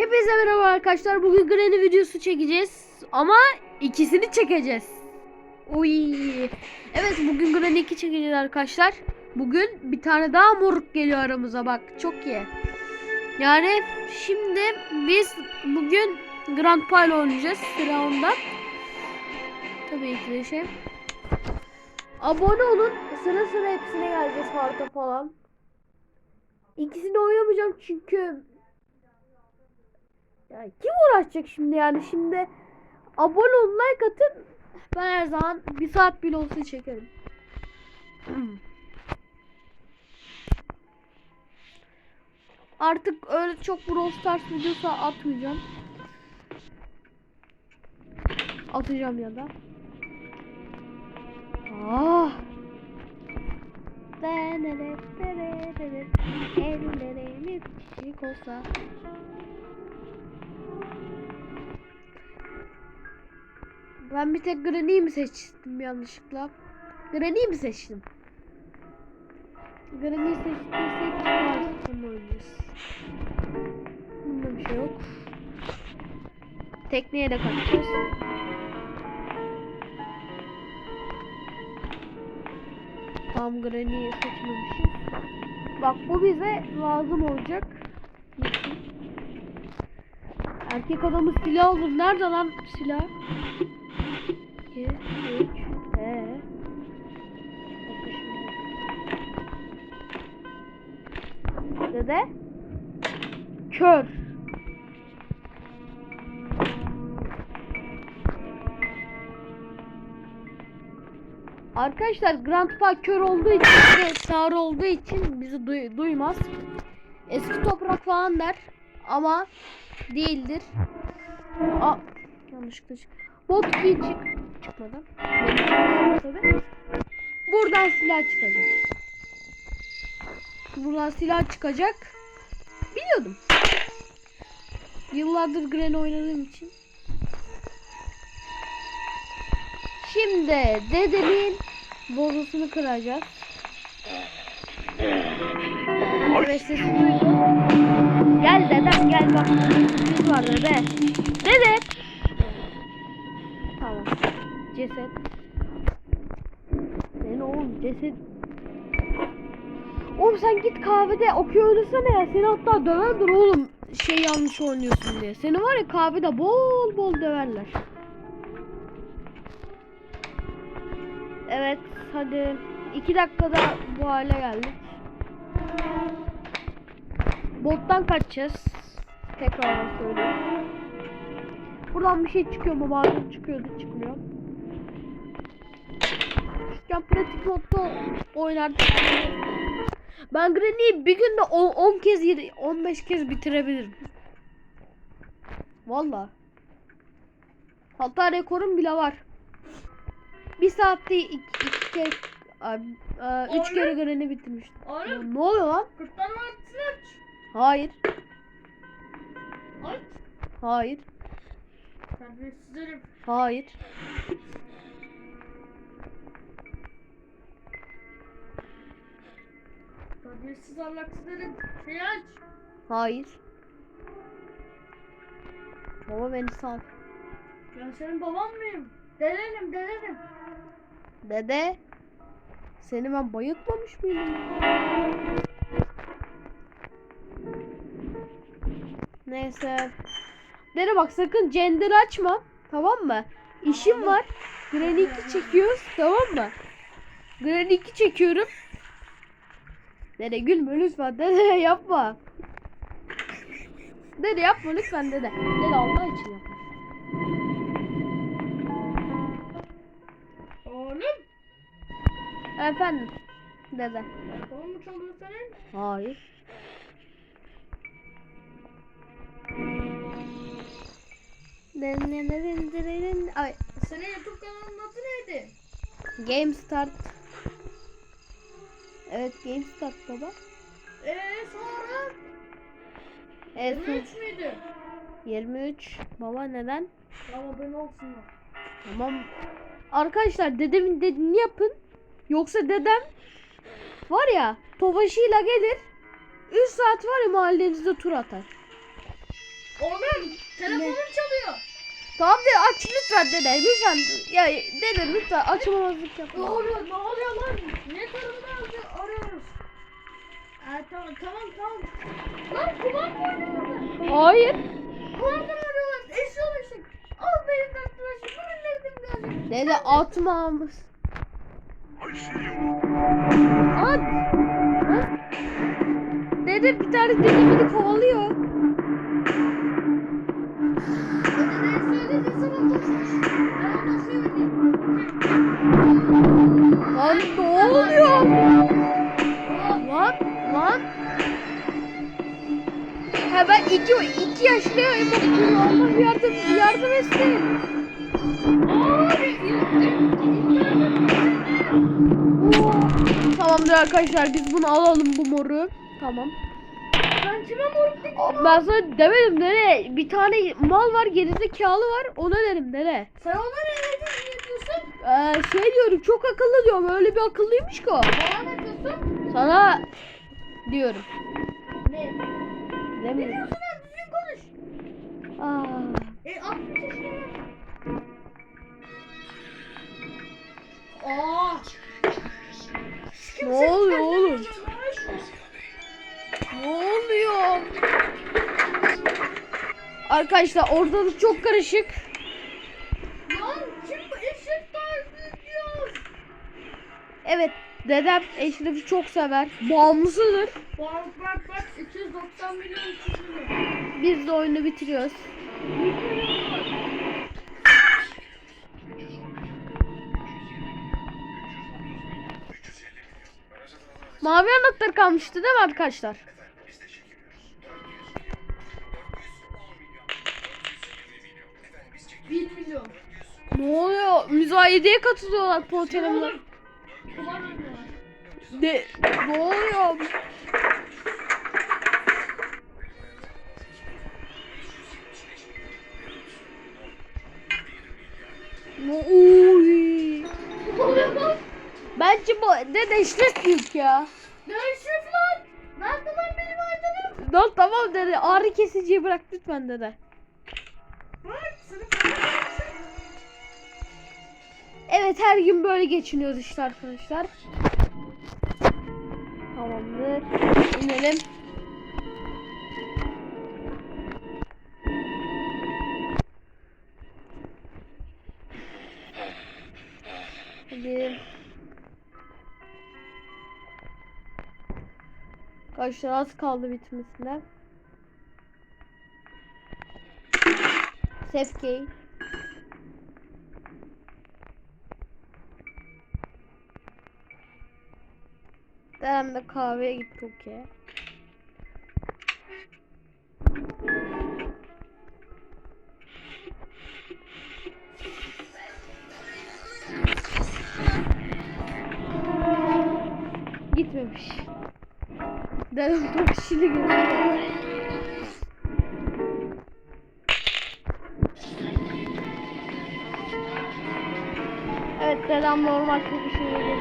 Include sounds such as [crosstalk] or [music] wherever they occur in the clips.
Hepinize merhaba arkadaşlar. Bugün Granny videosu çekeceğiz. Ama ikisini çekeceğiz. Uy. Evet bugün Granny 2 çekeceğiz arkadaşlar. Bugün bir tane daha moruk geliyor aramıza bak. Çok iyi. Yani şimdi biz bugün Grandpa ile oynayacağız. Sıra. Tabii ki de şey. Abone olun. Sıra sıra hepsine geleceğiz harita falan. İkisini oynamayacağım çünkü ya kim uğraşacak şimdi yani şimdi abone olun like atın ben her zaman bir saat bile olsa çekerim. [clears throat] Artık öyle çok Brawl Stars videosu atmayacağım. Atacağım ya da. Ah. Ellerimiz çiçek olsa. Ben bir tek Granny'i mi seçtim yanlışlıkla? Granny'i mi seçtim? Granny'i seçtiysek Hearthstone oynayacağız. Bunda bir şey yok. Tekneye de kaçacağız. Tam Granny'i seçmemişiz. Bak bu bize lazım olacak. Erkek adamı silah olur. Nerede lan silah? Dede? Kör. Arkadaşlar Grandpa kör olduğu için ve sağır olduğu için bizi duy- duymaz. Eski toprak falan der ama değildir. Aa, yanlışlıkla çık. Bot key çık çıkmadı. Buradan silah çıkacak. Buradan silah çıkacak. Biliyordum. Yıllardır Gren oynadığım için. Şimdi dedemin bozusunu kıracağız. Evet sesi duydum. Gel dedem gel bak. Sürpriz var dede. Dede. Tamam. Ceset. Ne oğlum ceset. Oğlum sen git kahvede okey ya. Seni hatta döverler oğlum. Şey yanlış oynuyorsun diye. Seni var ya kahvede bol bol döverler. Evet hadi. iki dakikada bu hale geldik. Bottan kaçacağız. Tekrar söylüyorum. Buradan bir şey çıkıyor mu? Bazen çıkıyordu çıkmıyor. Küçükken pratik modda oynardık. Ben Granny'i bir günde 10 kez 15 kez bitirebilirim. Valla. Hatta rekorum bile var. Bir saatte iki, iki kez a- a- üç Oğlum. kere Granny bitirmiştim. Oğlum Ne oluyor lan? aksini aç. Hayır. Aç. Hayır. Hayır. Terbiyesiz ahlaksız herif. Şey aç. Hayır. Baba beni sal. Ben senin baban mıyım? Dedenim dedenim. Dede. Seni ben bayıltmamış mıydım? Neyse. Dede bak sakın gender açma. Tamam mı? İşim var. Granny 2 çekiyoruz. Tamam mı? Granny 2 çekiyorum. Dede gülme lütfen. Dede yapma. Dede yapma lütfen dede. Dede Allah için yapma. Oğlum. Efendim. Dede. Oğlum mu çalıyor senin? Hayır. Ay, Senin YouTube kanalının adı neydi? Game Start. Evet Game Start baba. Eee sonra? Evet 23 müydü? 23. Baba neden? Tamam abone olsunlar. Tamam. Arkadaşlar dedemin dediğini yapın. Yoksa dedem var ya tofaşıyla gelir. 3 saat var ya mahallenizde tur atar. Oğlum Telefonum çalıyor. Tamam de aç lütfen dede. Lütfen. Ya dede lütfen açmamazlık Ne yapma. oluyor? Ne oluyor lan? Tamam tamam. Lan kumanda oynuyorlar. Hayır. Kumanda arıyorlar. Eşyal ışık. Al benim arkadaşım. Bugün nereden gelecek? Dede atmamız. At. Ha? Dede bir tane dede beni kovalıyor. Lan ne oluyor? Ha ben iki, iki yaşlı Allah yardım yardım etsin. Tamamdır arkadaşlar biz bunu alalım bu moru. Tamam. Ben kime moruk dedim? Ben sana demedim nere? Bir tane mal var gerizekalı var ona derim nere? Sen ona? Ne diyorsun? Ee, şey diyorum çok akıllı diyorum öyle bir akıllıymış ki o. Bana ne diyorsun? Sana diyorum. Ne? Ne lan? Düzgün konuş. Aa. E 60 yaşında. Aa. Ne oluyor oğlum? Ne oluyor? Arkadaşlar ortalık çok karışık. Lan kim eşek tarzı diyor? Evet dedem Eşref'i çok sever. Bağımlısıdır. Bak bak bak 290 milyon 300 milyon. Biz de oyunu bitiriyoruz. Mavi anahtar kalmıştı değil mi arkadaşlar? Bir milyon. Ne oluyor? Müzayedeye katılıyorlar? Kumar oynuyorlar. Ne, ne oluyor? Oy. Bence bu ne deşlet büyük ya. Eşek lan? Nerede lan benim aydınım? Lan tamam dede ağrı kesiciyi bırak lütfen seni Evet her gün böyle geçiniyoruz işte arkadaşlar. Tamamdır. İnelim. Arkadaşlar az kaldı bitmesine. Sefkey. Dedem de kahveye gitti okey. Gitmemiş. Dedem çok işini görüyor. Evet dedem normal çok işini görüyor.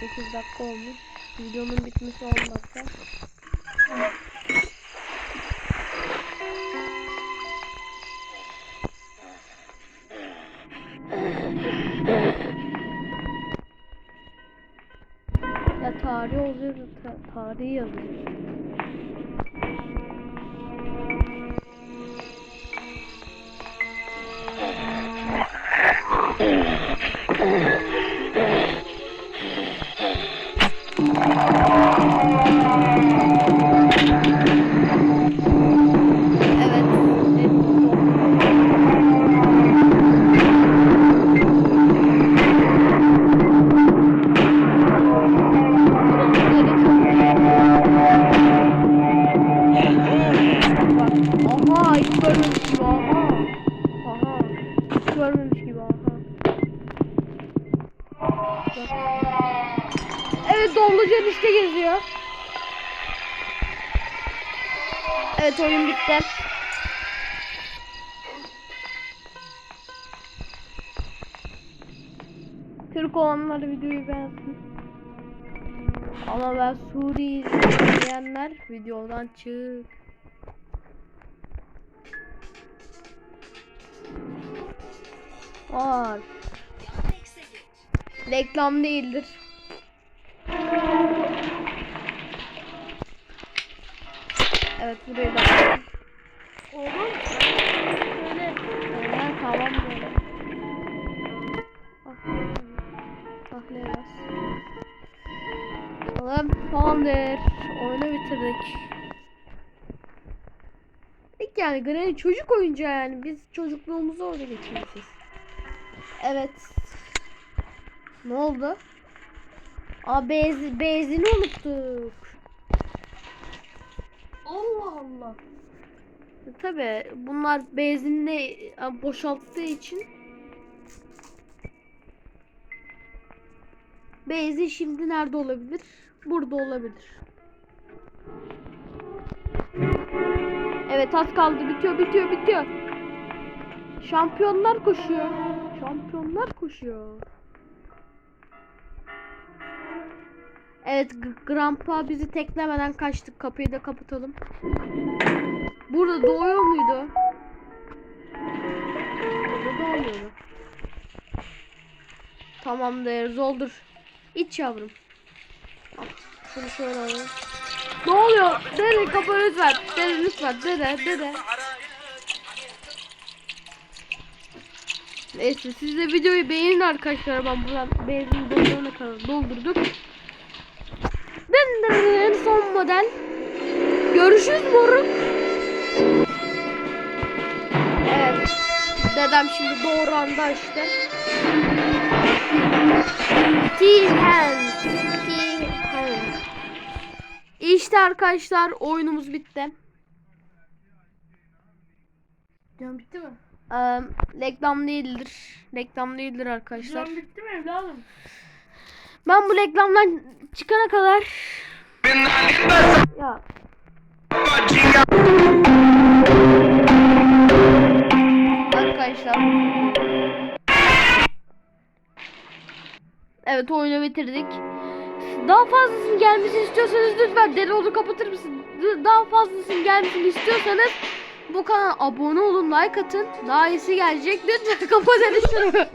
8 dakika olmuş. Videonun bitmesi 10 dakika. Ya tarihi yazıyor. Evet. [laughs] Evet oyun bitti. Türk olanlar videoyu beğensin. Ama ben Suriye izleyenler videodan çık. Var. Reklam değildir. Evet burayı da Oğlum. Şöyle. Ha, tamam böyle. Bak. Tahlaya bas. Tamam, tamamdır. Oyunu bitirdik. İlk yani Granny çocuk oyuncağı yani. Biz çocukluğumuzu orada geçirmişiz. Evet. Ne oldu? Aa bez, bezini unuttuk. Allah Allah. Tabi bunlar benzinle e, boşalttığı için Benzin şimdi nerede olabilir? Burada olabilir. Evet az kaldı. Bitiyor, bitiyor, bitiyor. Şampiyonlar koşuyor. Şampiyonlar koşuyor. Evet, Grandpa bizi teklemeden kaçtık. Kapıyı da kapatalım. Burada doğuyor muydu? Burada doğmuyordu. Tamamdır. Zoldur. İç yavrum. Şunu şöyle alalım. Ne oluyor? Dede kapı lütfen. Dede lütfen. Dede dede. Neyse siz de videoyu beğenin arkadaşlar. Ben buradan benzin doldurana kadar doldurduk. Dın, son model. Görüşürüz moruk. Evet. Dedem şimdi doğru anda işte. T-Hand. T-Hand. İşte arkadaşlar oyunumuz bitti. Can bitti mi? Ee, reklam değildir. Reklam değildir arkadaşlar. Can bitti mi evladım? Ben bu reklamdan çıkana kadar ya arkadaşlar Evet oyunu bitirdik. Daha fazlasının gelmesini istiyorsanız lütfen deli kapatır mısın? Daha fazlasının gelmesini istiyorsanız bu kanala abone olun, like atın. Daha iyisi gelecek. Lütfen [laughs] kapatın şunu.